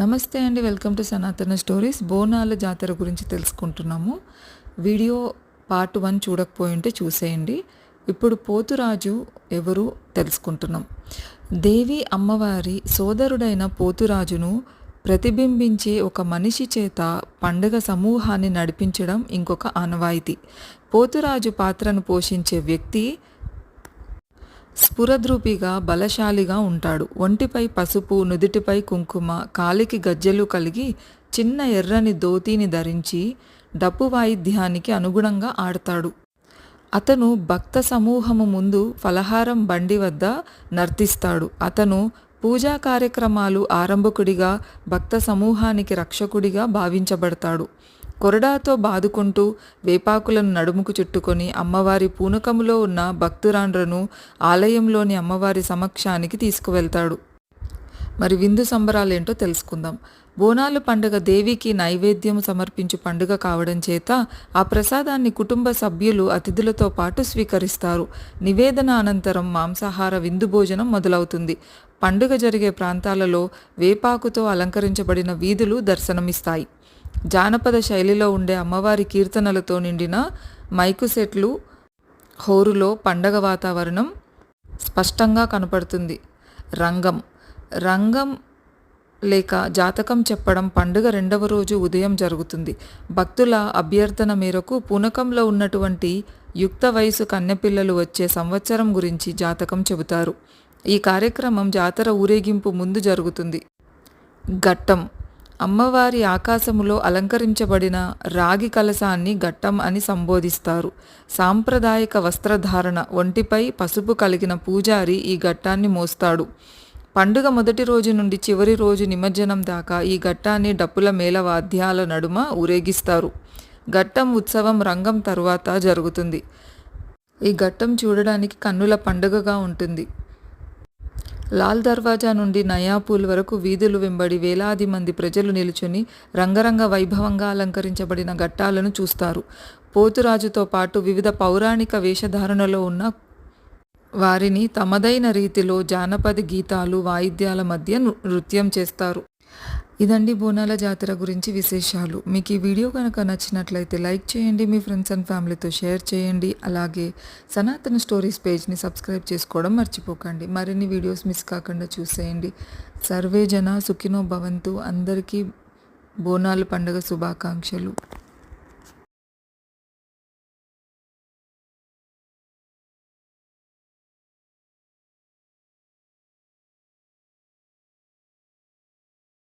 నమస్తే అండి welcome to సనాతన స్టోరీస్. బోనాల జాతర గురించి తెలుసుకుంటున్నాము. వీడియో పార్ట్ వన్ చూడకపోయి ఉంటే చూసేయండి. ఇప్పుడు పోతురాజు ఎవరు తెలుసుకుంటున్నాం. దేవి అమ్మవారి సోదరుడైన పోతురాజును ప్రతిబింబించే ఒక మనిషి చేత పండుగ సమూహాన్ని నడిపించడం ఇంకొక ఆనవాయితీ. పోతురాజు పాత్రను పోషించే వ్యక్తి స్ఫురద్రూపిగా బలశాలిగా ఉంటాడు. ఒంటిపై పసుపు నుదుటిపై కుంకుమ కాలికి గజ్జెలు కలిగి చిన్న ఎర్రని ధోతీని ధరించి డప్పు వాయిద్యానికి అనుగుణంగా ఆడతాడు. అతను భక్త సమూహము ముందు ఫలహారం బండి వద్ద నర్తిస్తాడు. అతను పూజా కార్యక్రమాలు ఆరంభకుడిగా భక్త సమూహానికి రక్షకుడిగా భావించబడతాడు. కొరడాతో బాదుకుంటూ వేపాకులను నడుముకు చుట్టుకొని అమ్మవారి పూనకములో ఉన్న భక్తురాండ్రను ఆలయంలోని అమ్మవారి సమక్షానికి తీసుకువెళ్తాడు. మరి విందు సంబరాలేంటో తెలుసుకుందాం. బోనాలు పండుగ దేవికి నైవేద్యం సమర్పించు పండుగ కావడం చేత ఆ ప్రసాదాన్ని కుటుంబ సభ్యులు అతిథులతో పాటు స్వీకరిస్తారు. నివేదన అనంతరం మాంసాహార విందు భోజనం మొదలవుతుంది. పండుగ జరిగే ప్రాంతాలలో వేపాకుతో అలంకరించబడిన వీధులు దర్శనమిస్తాయి. జానపద శైలిలో ఉండే అమ్మవారి కీర్తనలతో నిండిన మైకు సెట్లు హోరులో పండగ వాతావరణం స్పష్టంగా కనపడుతుంది. రంగం. రంగం లేక జాతకం చెప్పడం పండుగ రెండవ రోజు ఉదయం జరుగుతుంది. భక్తుల అభ్యర్థన మేరకు పూనకంలో ఉన్నటువంటి యుక్త వయసు కన్నెపిల్లలు వచ్చే సంవత్సరం గురించి జాతకం చెబుతారు. ఈ కార్యక్రమం జాతర ఊరేగింపు ముందు జరుగుతుంది. ఘట్టం. అమ్మవారి ఆకాశములో అలంకరించబడిన రాగి కలశాన్ని ఘట్టం అని సంబోధిస్తారు. సాంప్రదాయక వస్త్రధారణ ఒంటిపై పసుపు కలిగిన పూజారి ఈ ఘట్టాన్ని మోస్తాడు. పండుగ మొదటి రోజు నుండి చివరి రోజు నిమజ్జనం దాకా ఈ ఘట్టాన్ని డప్పుల మేళవాద్యాల నడుమ ఊరేగిస్తారు. ఘట్టం ఉత్సవం రంగం తరువాత జరుగుతుంది. ఈ ఘట్టం చూడడానికి కన్నుల పండుగగా ఉంటుంది. లాల్ దర్వాజా నుండి నయాపూల్ వరకు వీధులు వెంబడి వేలాది మంది ప్రజలు నిలుచుని రంగరంగ వైభవంగా అలంకరించబడిన ఘట్టాలను చూస్తారు. పోతురాజుతో పాటు వివిధ పౌరాణిక వేషధారణలో ఉన్న వారిని తమదైన రీతిలో జానపద గీతాలు వాయిద్యాల మధ్య నృత్యం చేస్తారు. ఇదండి బోనాల జాతర గురించి విశేషాలు. మీకు ఈ వీడియో కనుక నచ్చినట్లయితే లైక్ చేయండి మీ ఫ్రెండ్స్ అండ్ ఫ్యామిలీతో షేర్ చేయండి. అలాగే సనాతన స్టోరీస్ పేజ్ని సబ్స్క్రైబ్ చేసుకోవడం మర్చిపోకండి. మరిన్ని వీడియోస్ మిస్ కాకుండా చూసేయండి. సర్వే జన సుఖినో భవంతు. అందరికీ బోనాల పండుగ శుభాకాంక్షలు.